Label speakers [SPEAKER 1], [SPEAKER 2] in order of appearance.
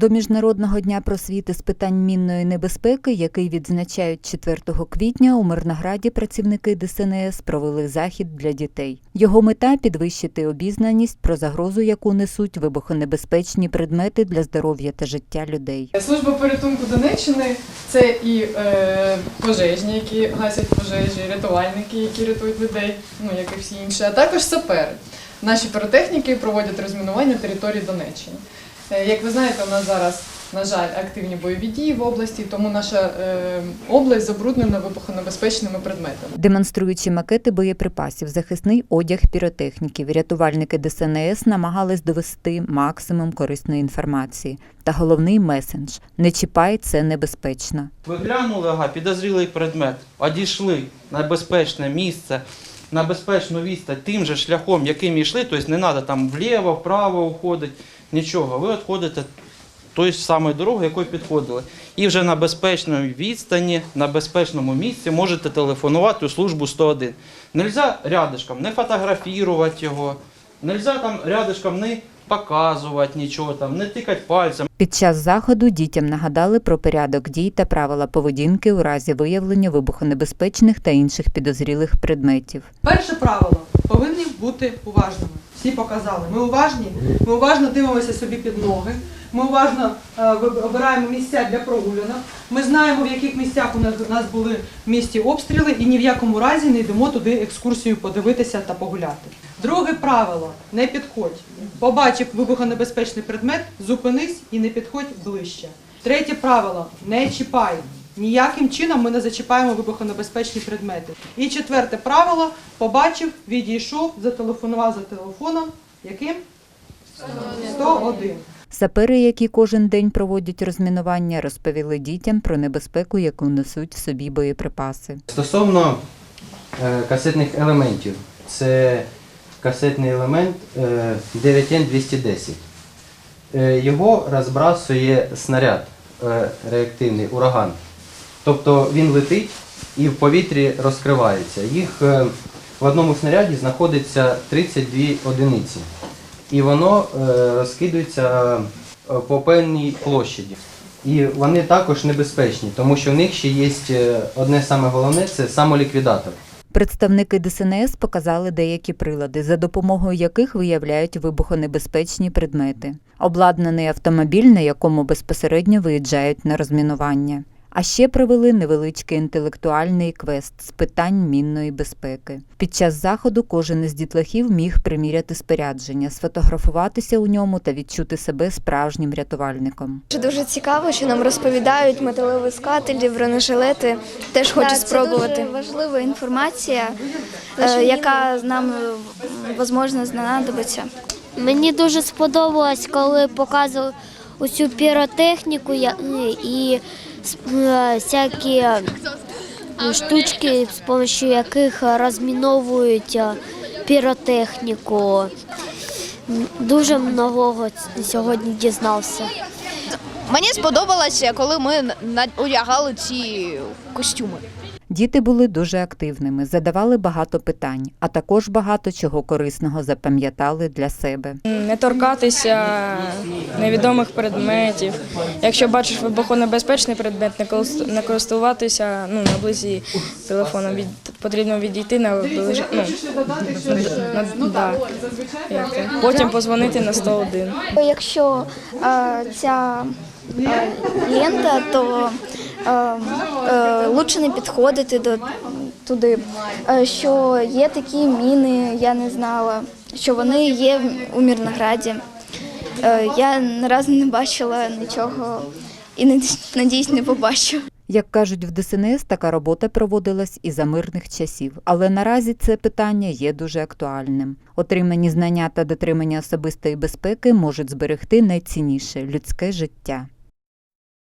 [SPEAKER 1] До Міжнародного дня просвіти з питань мінної небезпеки, який відзначають 4 квітня, у Мирнограді працівники ДСНС провели захід для дітей. Його мета підвищити обізнаність про загрозу, яку несуть вибухонебезпечні предмети для здоров'я та життя людей.
[SPEAKER 2] Служба порятунку Донеччини це і е, пожежні, які гасять пожежі, рятувальники, які рятують людей, ну як і всі інші, а також сапери. Наші піротехніки проводять розмінування території Донеччини. Е, як ви знаєте, у нас зараз, на жаль, активні бойові дії в області, тому наша е, область забруднена вибухонебезпечними предметами.
[SPEAKER 1] Демонструючи макети боєприпасів, захисний одяг піротехніків, рятувальники ДСНС намагались довести максимум корисної інформації. Та головний месендж не чіпай це небезпечно.
[SPEAKER 3] Ви глянули, ага, підозрілий предмет, одійшли на безпечне місце, на безпечну відстань тим же шляхом, яким йшли, тобто не треба там вліво, вправо уходити, нічого. Ви відходите тою ж самою дорогою, якою підходили. І вже на безпечному відстані, на безпечному місці можете телефонувати у службу 101. Нельзя рядишком не фотографувати його, нельзя там рядишком не показувати нічого, там, не тикати пальцем.
[SPEAKER 1] Під час заходу дітям нагадали про порядок дій та правила поведінки у разі виявлення вибухонебезпечних та інших підозрілих предметів.
[SPEAKER 4] Перше правило повинні бути уважними. Всі показали. Ми уважні, ми уважно дивимося собі під ноги. Ми уважно е, обираємо місця для прогулянок. Ми знаємо, в яких місцях у нас, у нас були в місті обстріли, і ні в якому разі не йдемо туди екскурсію подивитися та погуляти. Друге правило не підходь. Побачив вибухонебезпечний предмет, зупинись і не підходь ближче. Третє правило не чіпай. Ніяким чином ми не зачіпаємо вибухонебезпечні предмети. І четверте правило побачив, відійшов, зателефонував за телефоном. Яким? 101.
[SPEAKER 1] Сапери, які кожен день проводять розмінування, розповіли дітям про небезпеку, яку несуть в собі боєприпаси.
[SPEAKER 5] Стосовно е, касетних елементів, це касетний елемент е, 9Н210. Е, його розбрасує снаряд е, реактивний ураган. Тобто він летить і в повітрі розкривається. Їх е, в одному снаряді знаходиться 32 одиниці. І воно е, розкидується е, по певній площаді. І вони також небезпечні, тому що в них ще є е, одне саме головне це самоліквідатор.
[SPEAKER 1] Представники ДСНС показали деякі прилади, за допомогою яких виявляють вибухонебезпечні предмети. Обладнаний автомобіль, на якому безпосередньо виїжджають на розмінування. А ще провели невеличкий інтелектуальний квест з питань мінної безпеки. Під час заходу кожен із дітлахів міг приміряти спорядження, сфотографуватися у ньому та відчути себе справжнім рятувальником.
[SPEAKER 6] Дуже дуже цікаво, що нам розповідають металовискателі, бронежилети. Теж хочу
[SPEAKER 7] Так,
[SPEAKER 6] спробувати.
[SPEAKER 7] Це дуже важлива інформація, е, яка нам можливо знадобиться.
[SPEAKER 8] Мені дуже сподобалось, коли показували усю піротехніку я- і всякі е, штучки, з допомогою яких розміновують е, піротехніку. Дуже многого сьогодні дізнався.
[SPEAKER 9] Мені сподобалося, коли ми одягали ці костюми.
[SPEAKER 1] Діти були дуже активними, задавали багато питань, а також багато чого корисного запам'ятали для себе.
[SPEAKER 10] Не торкатися невідомих предметів. Якщо бачиш вибухонебезпечний предмет, не користуватися ну, наблизі телефоном. Від, потрібно відійти на ближ... ну, на, на, да, потім позвонити на 101.
[SPEAKER 7] Якщо е, ця е, лента, то лучше не підходити до туди. Е, що є такі міни, я не знала, що вони є у Мірнограді. Е, я наразі не бачила нічого і надіюсь, не побачу.
[SPEAKER 1] Як кажуть в ДСНС, така робота проводилась і за мирних часів, але наразі це питання є дуже актуальним. Отримані знання та дотримання особистої безпеки можуть зберегти найцінніше людське життя.